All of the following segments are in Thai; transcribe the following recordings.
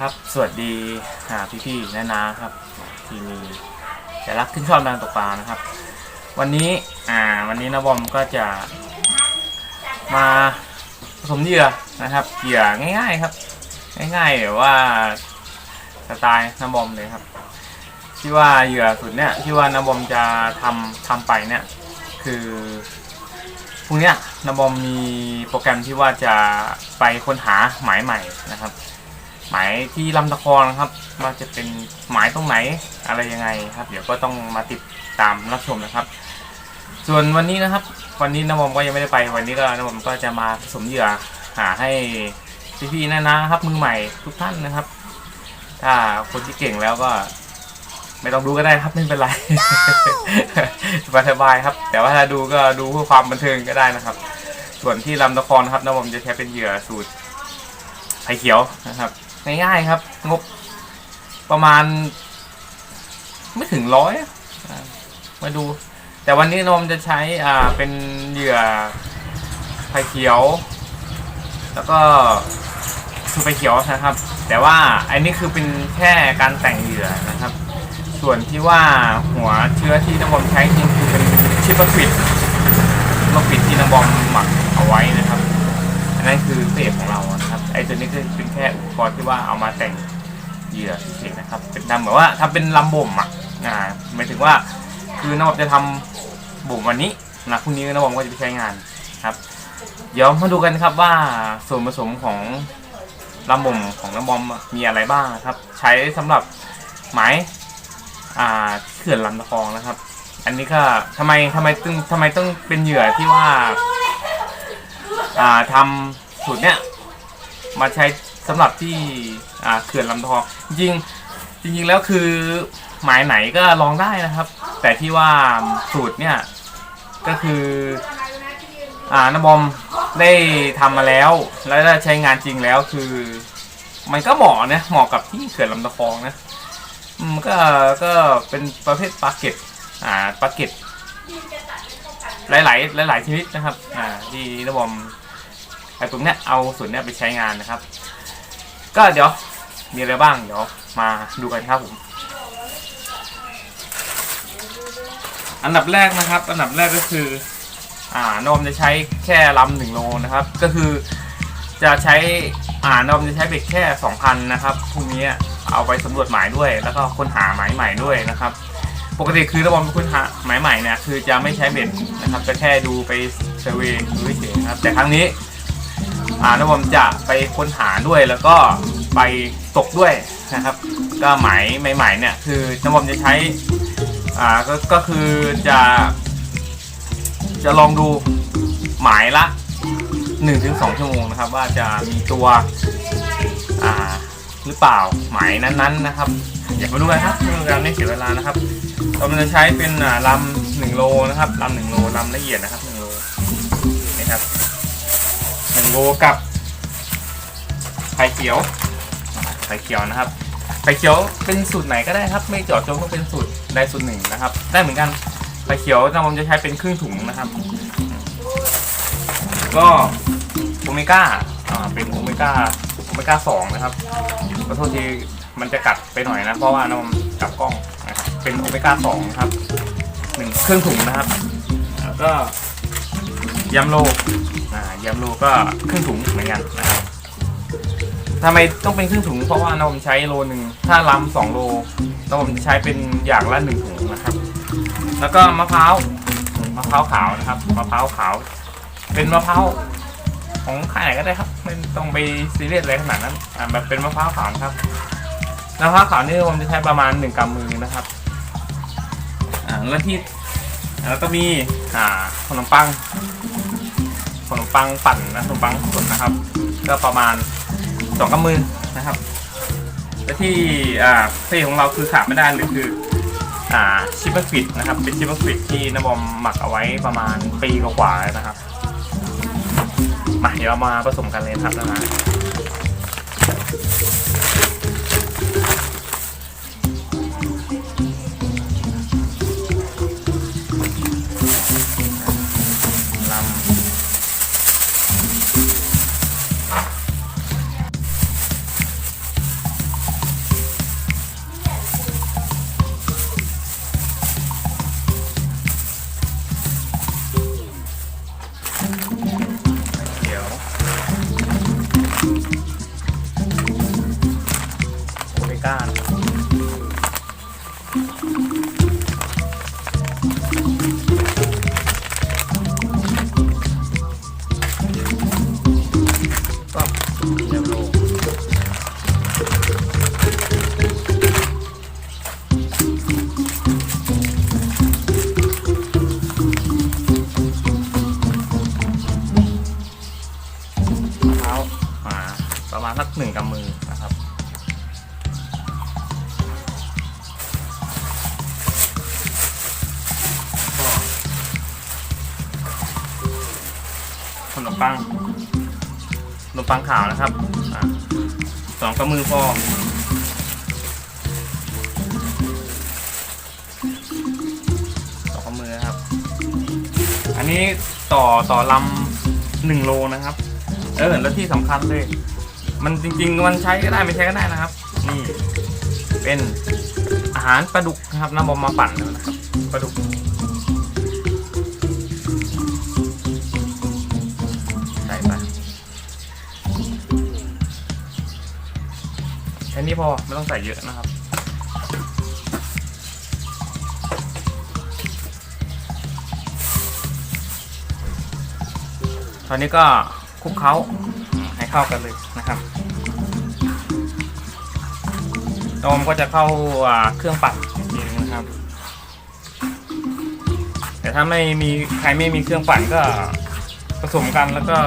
ครับ สวัสดีหาพี่ๆนานาครับ ที่มีแต่รักขึ้นชอบการตกปลานะครับ วันนี้อ่าวันนี้นะบอมก็จะมาผสมเหยื่อนะครับเหยื่อง่าย ๆครับ ง่ายๆแบบว่าสไตล์น้ำบอมเลยครับ ที่ว่าเหยื่อสุดเนี่ยที่ว่าน้ำบอมจะทำทำไปเนี่ยคือพรุ่งนี้น้ำบอมมีโปรแกรมที่ว่าจะไปค้นหาหมายใหม่นะครับ หมายที่ลำตะคองนะครับว่าจะเป็นหมายตรงไหนอะไรยังไงครับ เดี๋ยวก็ต้องมาติดตามรับชมนะครับ ส่วนวันนี้นะครับ วันนี้น้ำมอมก็ยังไม่ได้ไปวันนี้ก็น้ำมอมก็จะมาผสมเหยื่อหาให้พี่ๆนะนะครับ มือใหม่ทุกท่านนะครับ ถ้าคนที่เก่งแล้วก็ ไม่ต้องดูก็ได้ครับไม่เป็นไรสบายๆครับ แต่ว่าถ้าดูก็ดูเพื่อความบันเทิงก็ได้นะครับส่วนที่ลำตะคองนะครับน้ำมอมจะใช้เป็นเหยื่อสูตรไผ่เขียวนะครับ ง่ายๆครับ งบประมาณ ไม่ถึงร้อยมาดู แต่วันนี้นมจะใช้อ่าเป็นเหยื่อไผ่เขียว แล้วก็คือไผ่เขียวนะครับ แต่ว่าอันนี้คือเป็นแค่การแต่งเหยื่อนะครับ ส่วนที่ว่าหัวเชื้อที่น้ำบอมใช้จริงคือเป็นชิปเปอร์ฟิตมะฟิตที่น้ำบอมหมักเอาไว้นะครับ อันนั้นคือเศษของเรานะ ไอ้ตัวนี้ก็เป็นแค่อุปกรณ์ที่ว่าเอามาแต่งเหยื่อเฉยๆนะครับ เป็นทำเหมือนว่าทำเป็นลำบ่มอะอ่าหมายถึงว่าคือน้ำบอมจะทำบ่มวันนี้นะพรุ่งนี้น้ำบอมก็จะไปใช้งานครับ เดี๋ยวมาดูกันครับว่าส่วนผสมของลำบ่มของน้ำบอมมีอะไรบ้างครับ ใช้สำหรับหมายอ่าเขื่อนลำตะคองนะครับ อันนี้ก็ทำไมทำไมต้องทำไมต้องเป็นเหยื่อที่ว่าอ่าทำสูตรเนี้ย มาใช้สำหรับที่เขื่อนลำตะคองจริงจริงๆแล้วคือหมายไหนก็ลองได้นะครับ แต่ที่ว่าสูตรเนี่ยก็คืออ่าน้ำบอมได้ทำมาแล้ว แล้วใช้งานจริงแล้วคือ มันก็เหมาะนะเหมาะกับที่เขื่อนลำตะคองนะอืมก็ก็เป็นประเภทปลาเก็ตอ่าปลาเก็ตหลาย ๆ หลาย ๆ ชนิดนะครับ อ่าที่ระบอม ไอ้ตรงเนี้ยเอาส่วนเนี้ยไปใช้งานนะครับ ก็เดี๋ยวมีอะไรบ้างเดี๋ยวมาดูกันครับผม อันดับแรกนะครับ อันดับแรกก็คืออ่านอมจะใช้แค่ลำหนึ่งโลนะครับ ก็คือจะใช้อ่านอมจะใช้เบ็ดแค่สองพันนะครับพรุ่งนี้เอาไปสำรวจหมายด้วย แล้วก็ค้นหาหมายใหม่ด้วยนะครับ ปกติคือระบบคุณหาหมายใหม่เนี่ยคือจะไม่ใช้เบ็ดนะครับจะแค่ดูไปเซเวย์ดูเฉยๆนะครับ แต่ครั้งนี้ อ่าระบบจะไปค้นหาด้วยแล้วก็ไปตกด้วยนะครับ ก็หมายใหม่ๆเนี่ยคือระบบจะใช้อ่าก็ก็คือจะจะลองดูหมายละ 1-2 ชั่วโมงนะครับ ว่าจะมีตัวอ่าหรือเปล่าหมายนั้นๆนะครับ อยากมาดูกันครับเพื่อการไม่เสียเวลานะครับเราจะใช้เป็นลำหนึ่งโลนะครับลำหนึ่งโลลำละเอียดนะครับหนึ่งโลนี่ครับ หนึ่งโลกับไข่เขียวไข่เขียวนะครับไข่เขียวเป็นสูตรไหนก็ได้ครับ ไม่เจาะจงต้องเป็นสูตรใดสูตรหนึ่งนะครับ ได้เหมือนกันไข่เขียวเราจะใช้เป็นครึ่งถุงนะครับ ก็โอเมก้าอ่าเป็นโอเมก้าโอเมก้าสองนะครับขอโทษทีมันจะกัดไปหน่อยนะเพราะว่าน้ำกับกล้องนะครับเป็นโอเมก้าสองครับหนึ่งเครื่องถุงนะครับแล้วก็ ยำโลอ่ายำโลก็ครึ่งถุงเหมือนกันนะครับทำไมต้องเป็นครึ่งถุงเพราะว่านมใช้โลหนึ่งถ้าลำสองโลนมจะใช้เป็นอย่างละหนึ่งถุงนะครับ แล้วก็มะพร้าวมะพร้าวขาวนะครับมะพร้าวขาว เป็นมะพร้าวของค่ายไหนก็ได้ครับไม่ต้องไปซีเรียสอะไรขนาดนั้นอ่าแบบเป็นมะพร้าวขาวครับมะพร้าวขาวนี่ผมจะใช้ประมาณหนึ่งกำมือนะครับอ่าแล้วที่ แล้วก็มีอ่าขนมปังขนมปังปั่นนะขนมปังสดนะครับ ก็ประมาณสองกำมือนะครับ และที่อ่าเส้ของเราคือขาดไม่ได้เลยคืออ่าชิปเปอร์ฟิตนะครับ เป็นชิปเปอร์ฟิตที่นบอมหมักเอาไว้ประมาณปีกว่าๆนะครับมาเดี๋ยวเรามาผสมกันเลยครับนะฮะ ก้า สักหนึ่งกำมือนะครับ ก็ขนมปังขนมปังขาวนะครับอสองกำมือพอสองกำมือนะครับ อันนี้ต่อต่อลำหนึ่งโลนะครับ เออ แล้วที่สำคัญเลย มันจริงๆมันใช้ก็ได้ไม่ใช้ก็ได้นะครับ นี่เป็นอาหารปลาดุกนะครับน้ำอมมาปั่นนะครับปลาดุกใส่ไปแค่นี้พอไม่ต้องใส่เยอะนะครับตอนนี้ก็คลุกเคล้า เข้ากันเลยนะครับนมก็จะเข้าเครื่องปั่นอีกทีนึงนะครับ แต่ถ้าไม่มีใครไม่มีเครื่องปั่นก็ผสมกันแล้วก็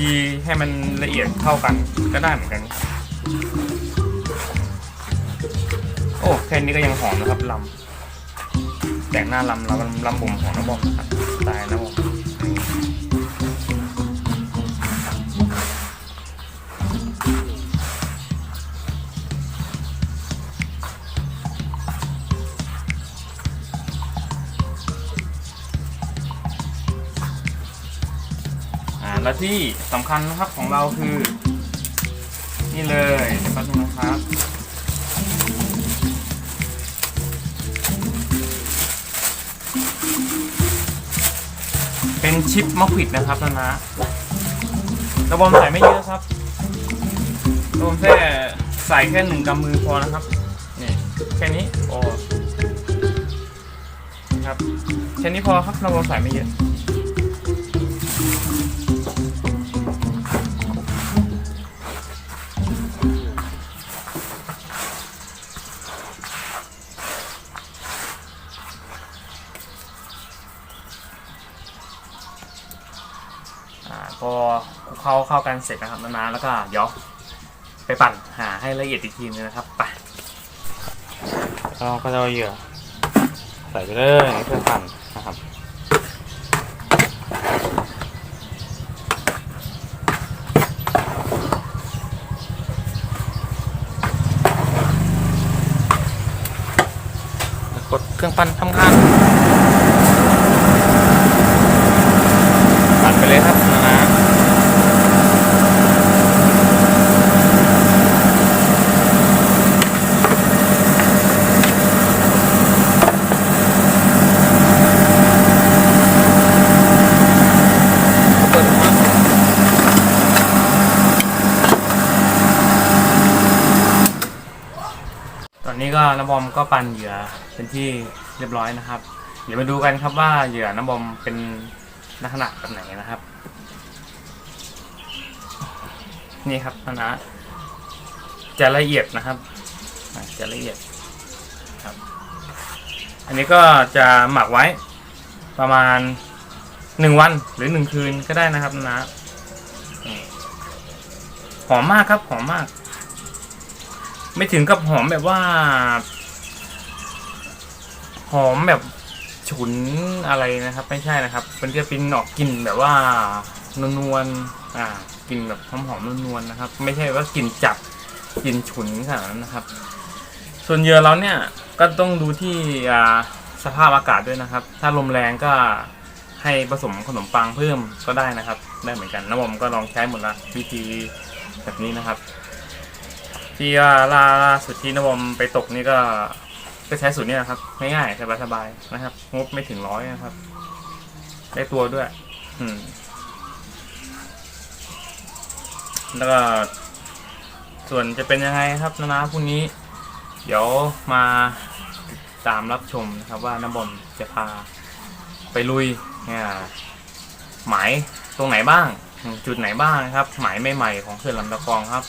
ยีให้มันละเอียดเท่ากันก็ได้เหมือนกันโอ้แค่นี้ก็ยังหอมนะครับลำแต่งหน้าลำลำลำบ่มของน้ำบ่มนะครับตล์น้ำบ่ม และที่สำคัญนะครับของเราคือ นี่เลยเดี๋ยวแป๊บนึงนะครับ เป็นชิปมะขวิดนะครับนะนะระบอมใส่ไม่เยอะครับระบอมแค่ใส่แค่หนึ่งกำมือพอนะครับนี่แค่นี้พอนะครับแค่นี้พอครับระบอมใส่ไม่เยอะ อ่าพอคลุกเข้าเข้ากันเสร็จนะครับนานๆแล้วก็เดี๋ยวไปปั่นหาให้ละเอียดอีกทีนึงนะครับไปเราก็จะเอาเหยื่อใส่ไปเลยในเครื่องปั่นนะครับกดเครื่องปั่นทำงานตัดไปเลยครับนะฮะเปิดมาตอนนี้ ก็น้ำบอมก็ปั่นเหยื่อเป็นที่เรียบร้อยนะครับ เดี๋ยวมาดูกันครับว่าเหยื่อน้ำบอมเป็นลักษณะแบบไหนนะครับ นี่ครับนะนะจะละเอียดนะครับจะละเอียดครับ อันนี้ก็จะหมักไว้ประมาณหนึ่งวันหรือหนึ่งคืนก็ได้นะครับนะหอมมากครับหอมมาก ไม่ถึงกับหอมแบบว่า หอมแบบฉุนอะไรนะครับ ไม่ใช่นะครับมันจะเป็นออกกลิ่นแบบว่านวลๆอ่ากลิ่นแบบหอมๆนวลๆนะครับ ไม่ใช่ว่ากลิ่นจับกลิ่นฉุนขนาดนั้นนะครับ ส่วนเยื่อเราเนี่ยก็ต้องดูที่อ่าสภาพอากาศด้วยนะครับ ถ้าลมแรงก็ให้ผสมขนมปังเพิ่มก็ได้นะครับ ได้เหมือนกันน้ำมก็ลองใช้หมดละวิธีแบบนี้นะครับ ที่ว่าล่าล่าสุดที่น้ำผมไปตกนี่ก็ก็ใช้สูตรนี้นะครับง่ายๆสบายๆนะครับ งบไม่ถึงร้อยนะครับ ได้ตัวด้วย อืม แล้วก็ ส่วนจะเป็นยังไงครับนะนะพรุ่งนี้ เดี๋ยวมาติดตามรับชมนะครับ ว่าน้ำบอมจะพาไปลุยเนี่ยหมายตรงไหนบ้าง จุดไหนบ้างนะครับ หมายใหม่ๆของเขื่อนลำตะคองครับ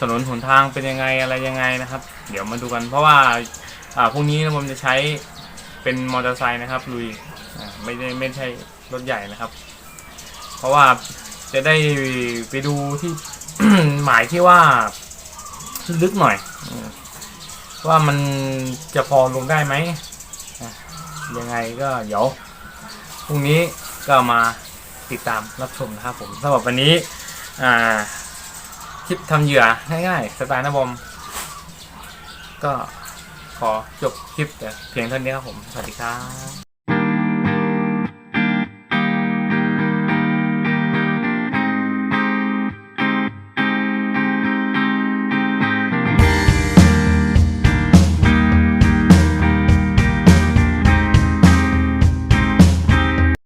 ถนนหนทางเป็นยังไงอะไรยังไงนะครับ เดี๋ยวมาดูกัน เพราะว่าอ่าพรุ่งนี้นะผมจะใช้เป็นมอเตอร์ไซค์นะครับลุยไม่ได้ไม่ใช่รถใหญ่นะครับ เพราะว่าจะได้ไปดูที่หมายที่ว่าลึกหน่อยว่ามันจะพอลงได้ไหมยังไงก็เดี๋ยวพรุ่งนี้ก็มาติดตามรับชมนะครับผมสำหรับวันนี้ อ่า คลิปทำเหยื่อง่ายๆสไตล์นะบอมก็ขอจบคลิปแต่เพียงเท่านี้ครับผม สวัสดีครับ